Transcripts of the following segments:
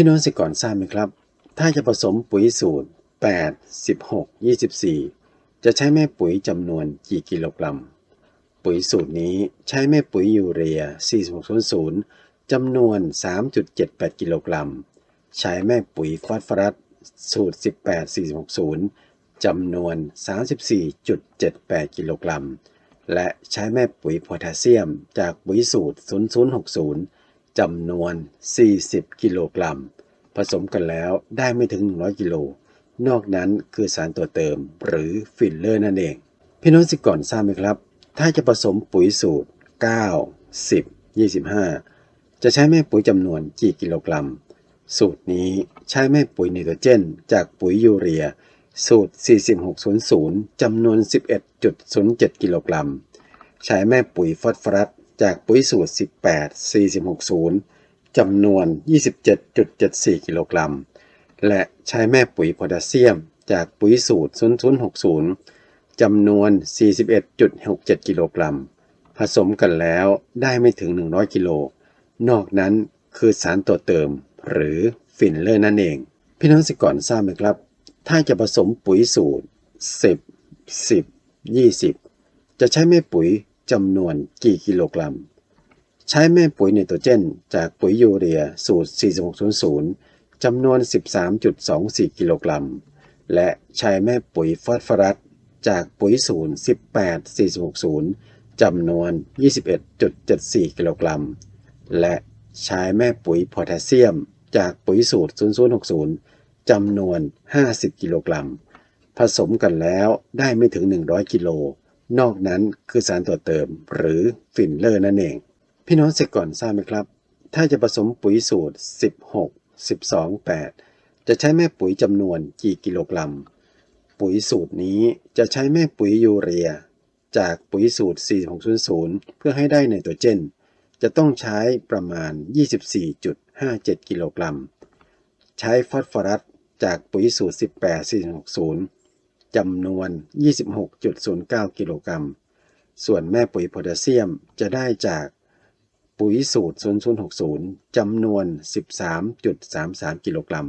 พี่น้องเกษตรกรทราบไหมครับ ถ้าจะผสมปุ๋ยสูตร 8 16 24 จะใช้แม่ปุ๋ยจำนวนกี่กิโลกรัม ปุ๋ยสูตรนี้ใช้แม่ปุ๋ยยูเรีย 4600จำนวน 3.78 กิโลกรัม ใช้แม่ปุ๋ยฟอสฟอรัสสูตร 18460จำนวน 34.78 กิโลกรัม และใช้แม่ปุ๋ยโพแทสเซียม จากปุ๋ยสูตร 0060 จำนวน 40 กิโลกรัม ผสมกันแล้วได้ไม่ถึง 100 กิโล นอกนั้นคือสารตัวเติมหรือฟิลเลอร์นั่นเอง พี่น้องสิก่อนทราบไหมครับ ถ้าจะผสมปุ๋ยสูตร 9 10 25 จะใช้แม่ปุ๋ยจำนวนกี่กิโลกรัม สูตรนี้ใช้แม่ปุ๋ยไนโตรเจน จากปุ๋ยยูเรีย สูตร 4600จำนวน 11.07 กิโลกรัม ใช้แม่ปุ๋ยฟอสฟอรัส จากปุ๋ยสูตร 18-46-0จำนวน 27.74 กิโลกรัม และใช้แม่ปุ๋ยโพแทสเซียม จากปุ๋ยสูตร 0060จำนวน 41.67 กิโลกรัม ผสมกันแล้วได้ไม่ถึง 100 กิโล นอกนั้นคือสารตัวเติม หรือฟิลเลอร์นั่นเอง พี่น้องสิก่อนทราบไหมครับ ถ้าจะผสมปุ๋ยสูตร 10 10 20 จะใช้แม่ปุ๋ย จำนวนกี่กิโลกรัม ใช้แม่ปุ๋ยไนโตรเจน จากปุ๋ยยูเรียสูตร 4600 จำนวน 13.24 กิโลกรัม และใช้แม่ปุ๋ยฟอสฟอรัสจากปุ๋ยสูตร18 460 จำนวน 21.74 กิโลกรัม และใช้แม่ปุ๋ยโพแทสเซียม จากปุ๋ยสูตร 0060 จำนวน 50 กิโลกรัม ผสมกันแล้วได้ไม่ถึง 100 กิโล นอกนั้นคือสารตัวเติมหรือฟิลเลอร์นั่นเอง พี่น้องเสร็จก่อนทราบไหมครับ ถ้าจะผสมปุ๋ยสูตร 16 12 8 จะใช้แม่ปุ๋ยจำนวนกี่กิโลกรัม ปุ๋ยสูตรนี้จะใช้แม่ปุ๋ยยูเรีย จากปุ๋ยสูตร 4600 เพื่อให้ได้ไนโตรเจน จะต้องใช้ประมาณ 24.57 กิโลกรัม ใช้ฟอสฟอรัสจากปุ๋ยสูตร 18 460 จำนวน 26.09 กิโลกรัม ส่วนแม่ปุ๋ยโพแทสเซียมจะได้จากปุ๋ยสูตร 0060 จำนวน 13.33 กิโลกรัม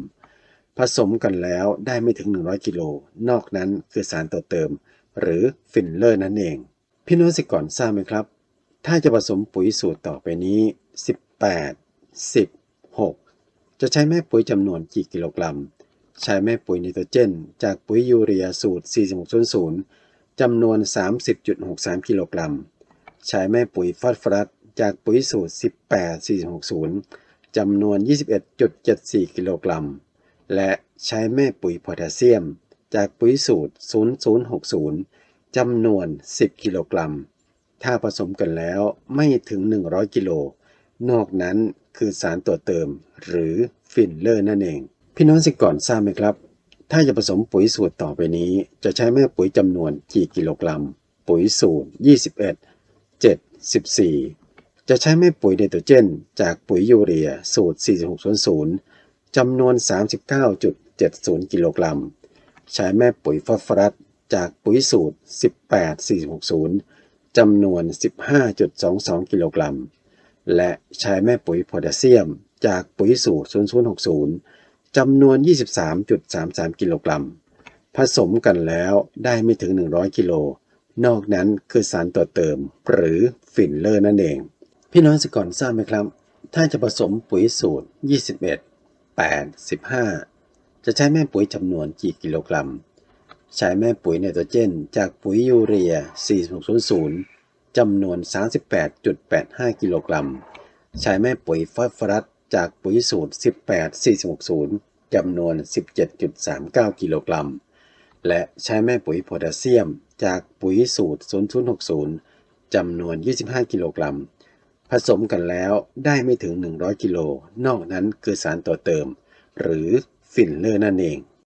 ผสมกันแล้วได้ไม่ถึง 100 กิโล นอกนั้นคือสารตัวเติม หรือฟิลเลอร์นั่นเอง พี่น้องสิก่อนทราบไหมครับ ถ้าจะผสมปุ๋ยสูตรต่อไปนี้ 18 10 6 จะใช้แม่ปุ๋ยจำนวนกี่กิโลกรัม ใช้แม่ปุ๋ยไนโตรเจน จากปุ๋ยยูเรียสูตร 4600จำนวน 30.63 กิโลกรัม ใช้แม่ปุ๋ยฟอสฟอรัสจากปุ๋ยสูตร 18 460 จำนวน 21.74 กิโลกรัม และใช้แม่ปุ๋ยโพแทสเซียม จากปุ๋ยสูตร 0060 จำนวน 10 กิโลกรัม ถ้าผสมกันแล้วไม่ถึง 100 กิโล นอกนั้นคือสารตัวเติมหรือฟิลเลอร์นั่นเอง พี่น้องสิก่อนทราบไหมครับ ถ้าจะผสมปุ๋ยสูตรต่อไปนี้ จะใช้แม่ปุ๋ยจำนวนกี่กิโลกรัม ปุ๋ยสูตร 21 7 14 จะใช้แม่ปุ๋ยไนโตรเจน จากปุ๋ยยูเรียสูตร 4600จำนวน 39.70 กิโลกรัม ใช้แม่ปุ๋ยฟอสฟอรัสจากปุ๋ยสูตร 18 460จำนวน 15.22 กิโลกรัม และใช้แม่ปุ๋ยโพแทสเซียม จากปุ๋ยสูตร 0060 จำนวน 23.33 กิโลกรัม ผสมกันแล้วได้ไม่ถึง 100 กิโล นอกนั้นคือสารตัวเติม หรือฟิลเลอร์นั่นเอง พี่น้องสก่อนทราบไหมครับ ถ้าจะผสมปุ๋ยสูตร 21 8 15 จะใช้แม่ปุ๋ยจำนวนกี่กิโลกรัม ใช้แม่ปุ๋ยไนโตรเจน จากปุ๋ยยูเรีย 4600จำนวน 38.85 กิโลกรัม ใช้แม่ปุ๋ยฟอสฟอรัส จากปุ๋ยสูตร 18 460 จำนวน 17.39 กิโลกรัม และใช้แม่ปุ๋ยโพแทสเซียม จากปุ๋ยสูตร 0060 จำนวน 25 กิโลกรัม ผสมกันแล้วได้ไม่ถึง 100 กิโล นอกนั้นคือสารต่อเติม หรือฟิลเลอร์นั่นเอง